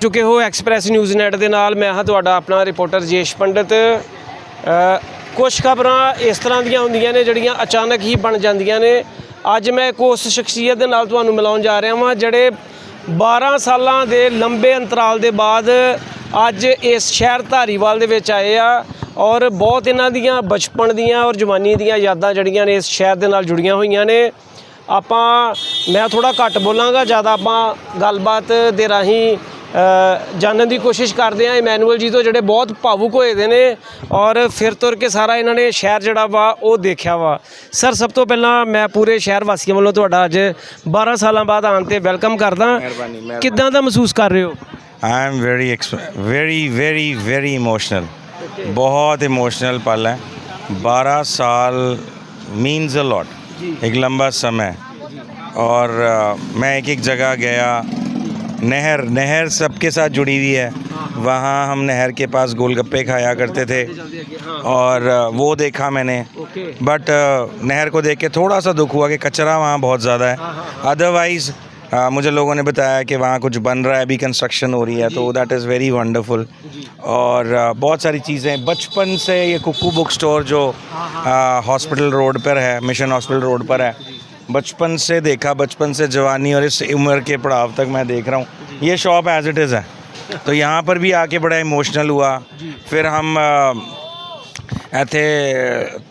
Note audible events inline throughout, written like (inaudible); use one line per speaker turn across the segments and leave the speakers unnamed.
ਚੁੱਕੇ ਹੋ express news net ਦੇ ਨਾਲ ਮੈਂ ਹਾਂ ਤੁਹਾਡਾ ਆਪਣਾ ਰਿਪੋਰਟਰ ਜੇਸ਼ ਪੰਡਤ। ਅ, ਕੁਝ ਖਬਰਾਂ ਇਸ ਤਰ੍ਹਾਂ ਦੀਆਂ ਹੁੰਦੀਆਂ ਨੇ ਜਿਹੜੀਆਂ ਅਚਾਨਕ ਹੀ ਬਣ ਜਾਂਦੀਆਂ ਨੇ। ਅੱਜ ਮੈਂ ਇੱਕ ਉਸ ਸ਼ਖਸੀਅਤ ਦੇ ਨਾਲ ਤੁਹਾਨੂੰ ਮਿਲਾਉਣ ਜਾ ਰਿਹਾ ਹਾਂ ਜਿਹੜੇ 12 ਸਾਲਾਂ ਦੇ ਲੰਬੇ ਅੰਤਰਾਲ ਦੇ ਬਾਅਦ ਅੱਜ ਇਸ ਸ਼ਹਿਰ ਧਾਰੀਵਾਲ ਦੇ ਵਿੱਚ ਆਏ ਆ ਔਰ ਬਹੁਤ ਇਹਨਾਂ ਦੀਆਂ ਬਚਪਨ ਦੀਆਂ ਔਰ ਜਵਾਨੀ ਦੀਆਂ ਯਾਦਾਂ ਜਿਹੜੀਆਂ ਨੇ ਇਸ ਸ਼ਹਿਰ ਦੇ ਨਾਲ ਜੁੜੀਆਂ ਹੋਈਆਂ ਨੇ। ਆਪਾਂ ਮੈਂ ਥੋੜਾ ਘੱਟ ਬੋਲਾਂਗਾ ਜ਼ਿਆਦਾ ਆਪਾਂ ਗੱਲਬਾਤ ਦੇ ਰਾਹੀਂ ਜਾਣਨ ਦੀ ਕੋਸ਼ਿਸ਼ ਕਰਦੇ ਹਾਂ ਇਮੈਨੂਅਲ ਜੀ ਤੋਂ ਜਿਹੜੇ ਬਹੁਤ ਭਾਵੁਕ ਹੋਏ ਦੇ ਨੇ ਔਰ ਫਿਰ ਤੁਰ ਕੇ ਸਾਰਾ ਇਹਨਾਂ ਨੇ ਸ਼ਹਿਰ ਜਿਹੜਾ ਵਾ ਉਹ ਦੇਖਿਆ ਵਾ ਸਰ ਸਭ ਤੋਂ ਪਹਿਲਾਂ ਮੈਂ ਪੂਰੇ ਸ਼ਹਿਰ ਵਾਸੀਆਂ ਵੱਲੋਂ ਤੁਹਾਡਾ ਅੱਜ 12 ਸਾਲਾਂ ਬਾਅਦ ਆਉਣ ਤੇ ਵੈਲਕਮ ਕਰਦਾ
ਮਿਹਰਬਾਨੀ, ਮਿਹਰਬਾਨੀ।
ਕਿੱਦਾਂ ਦਾ ਮਹਿਸੂਸ ਕਰ ਰਹੇ ਹੋ
I am very very very very emotional बहुत इमोशनल पल है बारह साल मीन्स अ लॉट एक लंबा समय और अ, मैं एक एक जगह गया नहर नहर सबके साथ जुड़ी हुई है। वहाँ हम नहर के पास गोलगप्पे खाया करते थे। और वो देखा मैंने। बट नहर को देख के थोड़ा सा दुख हुआ कि कचरा वहाँ बहुत ज़्यादा है। अदरवाइज़ मुझे लोगों ने बताया कि वहाँ कुछ बन रहा है अभी कंस्ट्रक्शन हो रही है। तो दैट इज़ वेरी वंडरफुल और बहुत सारी चीज़ें बचपन से ये कुक्कू बुक स्टोर जो हॉस्पिटल रोड पर है मिशन हॉस्पिटल रोड पर है बचपन से देखा बचपन से जवानी और इस उम्र के पड़ाव तक मैं देख रहा हूँ ये शॉप एज इट इज़ है तो यहाँ पर भी आके बड़ा इमोशनल हुआ फिर हम अ, ਇੱਥੇ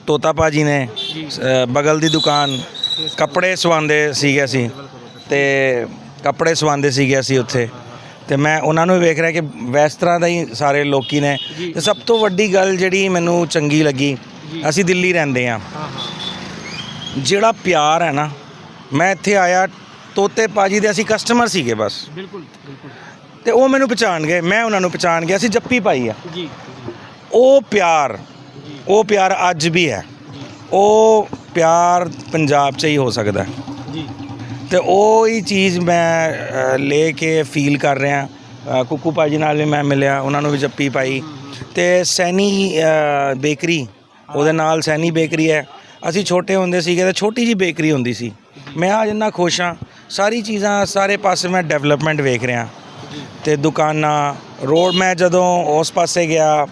ਤੋਤਾ ਭਾਜੀ ਨੇ ਅ, ਬਗਲ ਦੀ ਦੁਕਾਨ ਕੱਪੜੇ ਸਵਾਉਂਦੇ ਸੀਗੇ ਅਸੀਂ ਤੇ ਕੱਪੜੇ ਸਵਾਉਂਦੇ ਸੀਗੇ ਅਸੀਂ ਉੱਥੇ ਤੇ ਮੈਂ ਉਹਨਾਂ ਨੂੰ ਵੀ ਵੇਖ ਰਿਹਾ ਕਿ ਵੈਸ ਤਰ੍ਹਾਂ ਦਾ ਹੀ ਸਾਰੇ ਲੋਕੀ ਨੇ ਤੇ ਸਭ ਤੋਂ ਵੱਡੀ ਗੱਲ ਜਿਹੜੀ ਮੈਨੂੰ ਚੰਗੀ ਲੱਗੀ ਅਸੀਂ ਦਿੱਲੀ ਰਹਿੰਦੇ ਆ ਜਿਹੜਾ ਪਿਆਰ ਹੈ ਨਾ ਮੈਂ ਇੱਥੇ ਆਇਆ ਤੋਤੇ ਭਾਜੀ ਦੇ ਅਸੀਂ ਕਸਟਮਰ ਸੀਗੇ ਬਸ।
ਬਿਲਕੁਲ ਬਿਲਕੁਲ।
ਤੇ ਉਹ ਮੈਨੂੰ ਪਛਾਣ ਗਏ ਮੈਂ ਉਹਨਾਂ ਨੂੰ ਪਛਾਣ ਗਿਆ ਅਸੀਂ ਜੱਪੀ ਪਾਈ ਆ।
ਜੀ।
ਉਹ ਪਿਆਰ ਉਹ ਪਿਆਰ ਅੱਜ ਵੀ ਹੈ। ਉਹ ਪਿਆਰ ਪੰਜਾਬ 'ਚ ਹੀ ਹੋ ਸਕਦਾ।
ਜੀ।
ਤੇ ਉਹ ਹੀ ਚੀਜ਼ ਮੈਂ ਅ, ਲੈ ਕੇ ਫੀਲ ਕਰ ਰਿਹਾ। ਅ, ਕੁੱਕੂ ਭਾਜੀ ਨਾਲ ਵੀ ਮੈਂ ਮਿਲਿਆ ਉਹਨਾਂ ਨੂੰ ਵੀ ਜੱਪੀ ਪਾਈ। ਤੇ ਸੈਨੀ ਅ, ਬੇਕਰੀ ਉਹਦੇ ਨਾਲ ਸੈਨੀ ਬੇਕਰੀ ਹੈ। ਅਸੀਂ ਛੋਟੇ ਹੁੰਦੇ ਸੀਗੇ ਤੇ ਛੋਟੀ ਜੀ ਬੇਕਰੀ ਹੁੰਦੀ ਸੀ। ਮੈਂ ਅੱਜ ਇੰਨਾ ਖੁਸ਼ ਹਾਂ ਸਾਰੀ ਚੀਜ਼ਾਂ ਸਾਰੇ ਪਾਸੇ ਮੈਂ ਡਿਵੈਲਪਮੈਂਟ ਵੇਖ ਰਿਹਾ। ਤੇ ਦੁਕਾਨਾਂ ਰੋਡ ਮੈਂ ਜਦੋਂ ਉਸ ਪਾਸੇ ਗਿਆ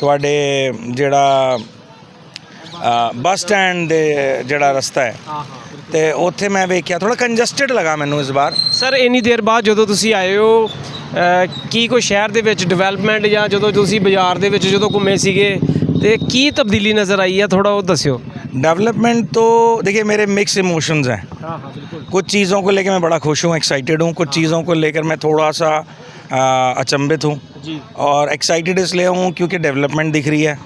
ਤੁਹਾਡੇ ਜਿਹੜਾ ਬੱਸ ਸਟੈਂਡ ਦੇ ਜਿਹੜਾ ਰਸਤਾ ਹੈ ਤੇ ਉੱਥੇ ਮੈਂ ਵੇਖਿਆ ਥੋੜਾ ਕੰਜਸਟਡ ਲੱਗਾ ਮੈਨੂੰ ਇਸ ਵਾਰ।
ਸਰ ਇੰਨੀ ਦੇਰ ਬਾਅਦ ਜਦੋਂ ਤੁਸੀਂ ਆਏ ਹੋ ਕੀ ਕੋਈ ਸ਼ਹਿਰ ਦੇ ਵਿੱਚ ਡਿਵੈਲਪਮੈਂਟ ਜਾਂ ਜਦੋਂ ਤੁਸੀਂ ਬਾਜ਼ਾਰ ਦੇ ਵਿੱਚ ਜਦੋਂ ਘੁੰਮੇ ਸੀਗੇ ਤੇ ਕੀ ਤਬਦੀਲੀ ਨਜ਼ਰ ਆਈ ਹੈ ਥੋੜਾ ਉਹ ਦੱਸਿਓ।
डेवलपमेंट तो देखिए मेरे मिक्स इमोशंस हैं। कुछ चीज़ों को लेकर मैं बड़ा खुश हूँ एक्साइटेड हूँ। कुछ चीज़ों को लेकर मैं थोड़ा सा आ, अचंभित हूँ। और एक्साइटेड इसलिए हूँ क्योंकि डेवलपमेंट दिख रही है।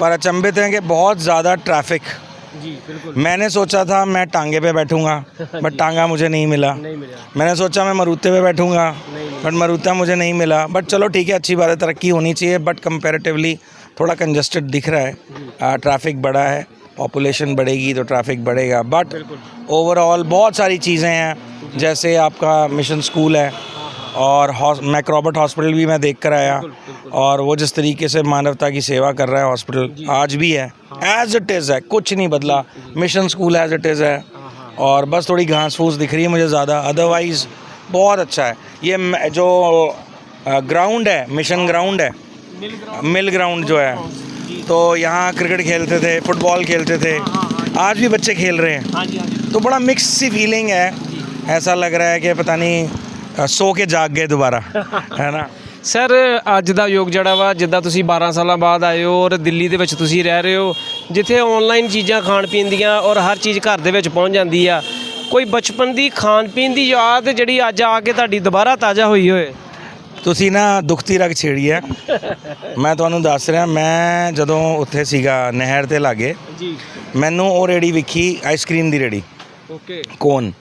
पर अचंभित हैं कि बहुत ज़्यादा ट्रैफ़िक मैंने सोचा था मैं टांगे पे बैठूँगा (laughs) बट टांगा मुझे नहीं मिला,
नहीं मिला।
मैंने सोचा मैं मरूते पे बैठूँगा बट मरूता मुझे नहीं मिला। बट चलो ठीक है अच्छी बात है तरक्की होनी चाहिए बट कंपेरेटिवली थोड़ा कंजस्टेड दिख रहा है। ट्रैफ़िक बड़ा है। पॉपुलेशन बढ़ेगी तो ट्रैफ़िक बढ़ेगा. बट ओवरऑल बहुत सारी चीज़ें हैं जैसे आपका मिशन स्कूल है और मैक रॉबर्ट हॉस्पिटल भी मैं देख कर आया और वो जिस तरीके से मानवता की सेवा कर रहा है हॉस्पिटल आज भी है। एज इट इज़ है कुछ नहीं बदला। Mission school as it is है। और बस थोड़ी घास फूस दिख रही है मुझे ज़्यादा। अदरवाइज़ बहुत अच्छा है। ये जो ग्राउंड है मिशन ग्राउंड है मिल ग्राउंड जो है। तो यहाँ क्रिकेट खेलते थे फुटबॉल खेलते थे आज भी बच्चे खेल रहे हैं
ਹਾਂਜੀ ਹਾਂਜੀ
तो बड़ा मिक्स सी फीलिंग है ऐसा लग रहा है कि पता नहीं अ, सो के जाग गए दोबारा (laughs) है ना
ਸਰ ਅੱਜ ਦਾ ਯੁੱਗ ਜਿਹੜਾ ਵਾ ਜਿੱਦਾਂ ਤੁਸੀਂ 12 ਸਾਲਾਂ ਬਾਅਦ ਆਏ ਹੋ ਔਰ ਦਿੱਲੀ ਦੇ ਵਿੱਚ ਤੁਸੀਂ ਰਹਿ ਰਹੇ ਹੋ ਜਿੱਥੇ ਆਨਲਾਈਨ ਚੀਜ਼ਾਂ ਖਾਣ ਪੀਣ ਦੀਆਂ ਔਰ ਹਰ ਚੀਜ਼ ਘਰ ਦੇ ਵਿੱਚ ਪਹੁੰਚ ਜਾਂਦੀ ਆ ਕੋਈ ਬਚਪਨ ਦੀ ਖਾਣ ਪੀਣ ਦੀ ਯਾਦ ਜਿਹੜੀ ਅੱਜ ਆ ਕੇ ਤੁਹਾਡੀ ਦੁਬਾਰਾ ਤਾਜ਼ਾ ਹੋਈ ਹੋਏ
ਤੁਸੀਂ ਨਾ ਦੁਖਤੀ ਰਗ ਛੇੜੀ ਹੈ ਮੈਂ ਤੁਹਾਨੂੰ ਦੱਸ ਰਿਹਾ ਮੈਂ ਜਦੋਂ ਉੱਥੇ ਸੀਗਾ ਨਹਿਰ ਤੇ ਲਾਗੇ
ਜੀ।
ਮੈਨੂੰ ਉਹ ਰੇੜੀ ਵਿਖੀ ਆਈਸਕ੍ਰੀਮ ਦੀ ਰੇੜੀ।
ਓਕੇ।
ਕੋਨ।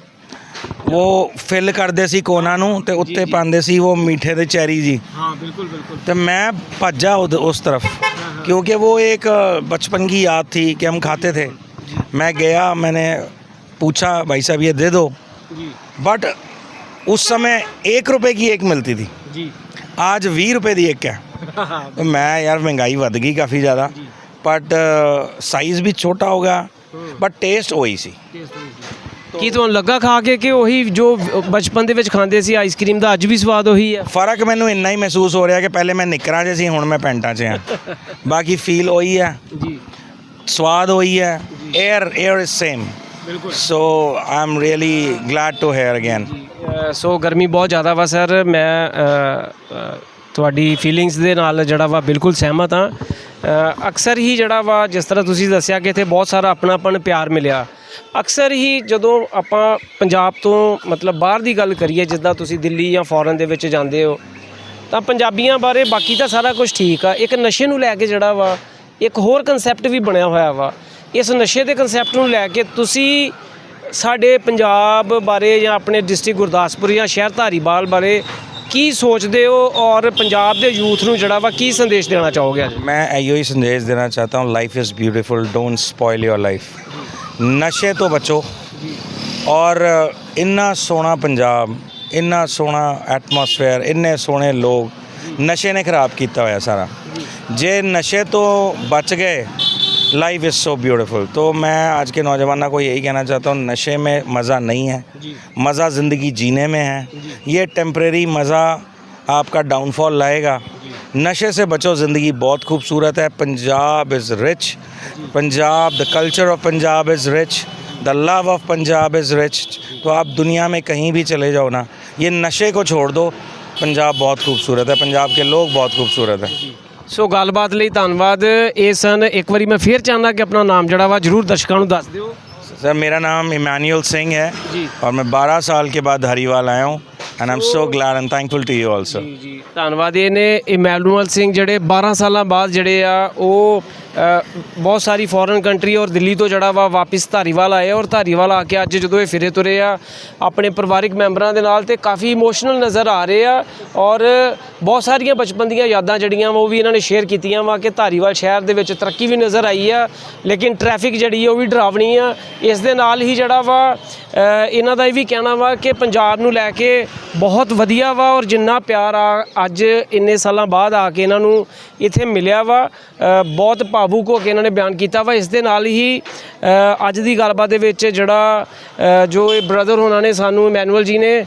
ਉਹ ਫਿਲ ਕਰਦੇ ਸੀ ਕੋਨਾਂ ਨੂੰ ਤੇ ਉੱਤੇ ਪਾਉਂਦੇ ਸੀ ਉਹ ਮੀਠੇ ਦੇ ਚੈਰੀ ਜੀ।
ਬਿਲਕੁਲ ਬਿਲਕੁਲ।
ਤੇ ਮੈਂ भज्जा उध- उस तरफ क्योंकि वो एक अ, बचपन की याद थी कि हम खाते थे मैं गया मैंने पूछा भाई साहब ये दे ਬਟ
ਉਸ
ਸਮੇਂ उस ਰੁਪਏ एक रुपए की एक
ਜੀ।
आज 20 रुपए दी एक है। तो (laughs) मैं यार महंगाई बढ़ गई काफ़ी ज़्यादा। बट साइज़ uh, भी छोटा हो ਬਟ ਟੇਸਟ ਉਹੀ ਸੀ
ਕੀ ਤੁਹਾਨੂੰ ਲੱਗਾ ਖਾ ਕੇ ਕਿ ਉਹੀ ਜੋ ਬਚਪਨ ਦੇ ਵਿੱਚ ਖਾਂਦੇ ਸੀ ਆਈਸਕ੍ਰੀਮ ਦਾ ਅੱਜ ਵੀ ਸਵਾਦ ਉਹੀ ਹੈ?
ਫ਼ਰਕ ਮੈਨੂੰ ਇੰਨਾ ਹੀ ਮਹਿਸੂਸ ਹੋ ਰਿਹਾ ਕਿ ਪਹਿਲੇ ਮੈਂ ਨਿਕਰਾਂ 'ਚ ਸੀ ਹੁਣ ਮੈਂ ਪੈਂਟਾਂ 'ਚ ਹਾਂ। (laughs) ਬਾਕੀ ਫੀਲ ਉਹੀ ਹੈ।
ਜੀ।
ਸਵਾਦ ਉਹੀ ਹੈ। 에ਅਰ 에ਅਰ ਇਜ਼ ਸੇਮ
ਬਿਲਕੁਲ।
So I am really glad to here
again so ਗਰਮੀ ਬਹੁਤ ਜ਼ਿਆਦਾ ਵਾ ਸਰ। ਮੈਂ ਤੁਹਾਡੀ ਫੀਲਿੰਗਸ ਦੇ ਨਾਲ ਜਿਹੜਾ ਵਾ ਬਿਲਕੁਲ ਸਹਿਮਤ ਹਾਂ। ਅਕਸਰ ਹੀ ਜਿਹੜਾ ਵਾ, ਜਿਸ ਤਰ੍ਹਾਂ ਤੁਸੀਂ ਦੱਸਿਆ ਕਿ ਇੱਥੇ ਬਹੁਤ ਸਾਰਾ ਆਪਣਾਪਨ ਪਿਆਰ ਮਿਲਿਆ। ਅਕਸਰ ਹੀ ਜਦੋਂ ਆਪਾਂ ਪੰਜਾਬ ਤੋਂ ਮਤਲਬ ਬਾਹਰ ਦੀ ਗੱਲ ਕਰੀਏ, ਜਿੱਦਾਂ ਤੁਸੀਂ ਦਿੱਲੀ ਜਾਂ ਫੋਰਨ ਦੇ ਵਿੱਚ ਜਾਂਦੇ ਹੋ, ਤਾਂ ਪੰਜਾਬੀਆਂ ਬਾਰੇ ਬਾਕੀ ਤਾਂ ਸਾਰਾ ਕੁਝ ਠੀਕ ਆ। ਇੱਕ ਨਸ਼ੇ ਨੂੰ ਲੈ ਕੇ ਜਿਹੜਾ ਵਾ, ਇੱਕ ਹੋਰ ਕਨਸੈਪਟ ਵੀ ਬਣਿਆ ਹੋਇਆ ਵਾ। ਇਸ ਨਸ਼ੇ ਦੇ ਕਨਸੈਪਟ ਨੂੰ ਲੈ ਕੇ ਤੁਸੀਂ ਸਾਡੇ ਪੰਜਾਬ ਬਾਰੇ ਜਾਂ ਆਪਣੇ ਡਿਸਟ੍ਰਿਕਟ ਗੁਰਦਾਸਪੁਰ ਜਾਂ ਸ਼ਹਿਰ ਧਾਰੀਵਾਲ ਬਾਰੇ ਕੀ ਸੋਚਦੇ ਹੋ ਔਰ ਪੰਜਾਬ ਦੇ ਯੂਥ ਨੂੰ ਜਿਹੜਾ ਵਾ ਕੀ ਸੰਦੇਸ਼ ਦੇਣਾ ਚਾਹੋਗੇ ਅੱਜ
मैं यो ही संदेश देना चाहता हूँ life is beautiful don't spoil your life नशे तो बचो ਔਰ ਇੰਨਾ ਸੋਹਣਾ ਪੰਜਾਬ ਇੰਨਾ ਸੋਹਣਾ ਐਟਮੋਸਫੇਅਰ ਇੰਨੇ ਸੋਹਣੇ ਲੋਕ ਨਸ਼ੇ ਨੇ ਖਰਾਬ ਕੀਤਾ ਹੋਇਆ ਸਾਰਾ ਜੇ ਨਸ਼ੇ ਤੋਂ ਬਚ गए लाइफ इज़ सो ब्यूटीफुल तो मैं आज के नौजवानों को यही कहना चाहता हूँ नशे में मज़ा नहीं है। मज़ा ज़िंदगी जीने में है। ये टेम्प्रेरी मज़ा आपका डाउनफॉल लाएगा। नशे से बचो ज़िंदगी बहुत खूबसूरत है। Punjab is rich Punjab the culture of Punjab is rich the love of Punjab is rich तो आप दुनिया में कहीं भी चले जाओ ना ये नशे को छोड़ दो। पंजाब बहुत खूबसूरत है। पंजाब के लोग बहुत खूबसूरत हैं।
ਸੋ ਗੱਲਬਾਤ ਲਈ ਧੰਨਵਾਦ ਇਹ ਸਨ ਇੱਕ ਵਾਰੀ ਮੈਂ ਫੇਰ ਚਾਹੁੰਦਾ ਕਿ ਆਪਣਾ ਨਾਮ ਜਿਹੜਾ ਵਾ ਜਰੂਰ ਦਰਸ਼ਕਾਂ ਨੂੰ ਦੱਸ ਦਿਓ
सर मेरा नाम इमानुअल सिंह है
जी।
और मैं 12 साल के बाद हरीवाल आया हूँ and I am so glad and thankful to you also
ਜੀ ਜੀ ਧੰਨਵਾਦ ਇਹ ਨੇ ਇਮੈਨੂਅਲ ਸਿੰਘ ਜਿਹੜੇ 12 ਸਾਲਾਂ ਬਾਅਦ ਜਿਹੜੇ ਆ ਉਹ ਅ, ਬਹੁਤ ਸਾਰੀ ਫੋਰਨ ਕੰਟਰੀ ਔਰ ਦਿੱਲੀ ਤੋਂ ਜਿਹੜਾ ਵਾ ਵਾਪਿਸ ਧਾਰੀਵਾਲ ਆਏ ਔਰ ਧਾਰੀਵਾਲ ਆ ਕੇ ਅੱਜ ਜਦੋਂ ਇਹ ਫਿਰੇ ਤੁਰੇ ਆ ਆਪਣੇ ਪਰਿਵਾਰਿਕ ਮੈਂਬਰਾਂ ਦੇ ਨਾਲ ਤੇ ਕਾਫੀ ਇਮੋਸ਼ਨਲ ਨਜ਼ਰ ਆ ਰਹੇ ਆ ਔਰ ਬਹੁਤ ਸਾਰੀਆਂ ਬਚਪਨ ਦੀਆਂ ਯਾਦਾਂ ਜਿਹੜੀਆਂ ਵਾ ਉਹ ਵੀ ਇਹਨਾਂ ਨੇ ਸ਼ੇਅਰ ਕੀਤੀਆਂ ਵਾ ਕਿ ਧਾਰੀਵਾਲ ਸ਼ਹਿਰ ਦੇ ਵਿੱਚ ਤਰੱਕੀ ਵੀ ਨਜ਼ਰ ਆਈ ਆ ਲੇਕਿਨ ਟ੍ਰੈਫਿਕ ਜਿਹੜੀ ਆ ਉਹ ਵੀ ਡਰਾਵਣੀ ਆ। ਇਸ ਦੇ ਨਾਲ ਹੀ ਜਿਹੜਾ ਵਾ ਇਹਨਾਂ ਦਾ ਇਹ ਵੀ ਕਹਿਣਾ ਵਾ ਕਿ ਪੰਜਾਬ ਨੂੰ ਲੈ ਕੇ ਬਹੁਤ ਵਧੀਆ ਵਾ ਔਰ ਜਿੰਨਾ ਪਿਆਰ ਆ ਅੱਜ ਇੰਨੇ ਸਾਲਾਂ ਬਾਅਦ ਆ ਕੇ ਇਹਨਾਂ ਨੂੰ ਇੱਥੇ ਮਿਲਿਆ ਵਾ। ਅ, ਬਹੁਤ ਭਾਵੁਕ ਹੋ ਕੇ ਇਹਨਾਂ ਨੇ ਬਿਆਨ ਕੀਤਾ ਵਾ। ਇਸ ਦੇ ਨਾਲ ਹੀ ਅੱਜ ਦੀ ਗੱਲਬਾਤ ਦੇ ਵਿੱਚ ਜਿਹੜਾ ਜੋ ਇਹ ਬ੍ਰਦਰ ਹੋਣਾ ਨੇ ਸਾਨੂੰ ਮੈਨੂਅਲ ਜੀ ਨੇ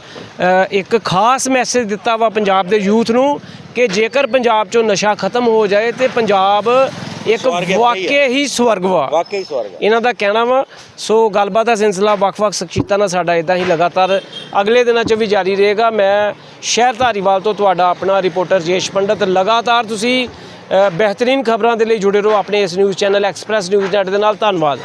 ਇੱਕ ਖਾਸ ਮੈਸੇਜ ਦਿੱਤਾ ਵਾ ਪੰਜਾਬ ਦੇ ਯੂਥ ਨੂੰ ਕਿ ਜੇਕਰ ਪੰਜਾਬ 'ਚੋਂ ਨਸ਼ਾ ਖਤਮ ਹੋ ਜਾਏ ਤੇ ਪੰਜਾਬ ਇੱਕ ਵਾਕਿਆ ਹੀ ਸਵਰਗ ਵਾ।
ਵਾਕਿਆ ਹੀ ਸਵਰਗ
ਇਹਨਾਂ ਦਾ ਕਹਿਣਾ ਵਾ। ਸੋ ਗੱਲਬਾਤ ਦਾ ਸਿਲਸਿਲਾ ਵੱਖ-ਵੱਖ ਸ਼ਖਸੀਅਤਾਂ ਨਾਲ ਸਾਡਾ ਇਦਾਂ ਹੀ ਲਗਾਤਾਰ ਅਗਲੇ ਦਿਨਾਂ 'ਚ ਵੀ ਜਾਰੀ ਰਹੇਗਾ। ਮੈਂ ਸ਼ਹਿਰ ਧਾਰੀਵਾਲ ਤੋਂ ਤੁਹਾਡਾ ਆਪਣਾ ਰਿਪੋਰਟਰ ਜੇਸ਼ ਪੰਡਤ। ਲਗਾਤਾਰ ਤੁਸੀਂ ਬਿਹਤਰੀਨ ਖਬਰਾਂ ਦੇ ਲਈ ਜੁੜੇ ਰਹੋ ਆਪਣੇ ਇਸ news channel express news net ਦੇ ਨਾਲ। ਧੰਨਵਾਦ।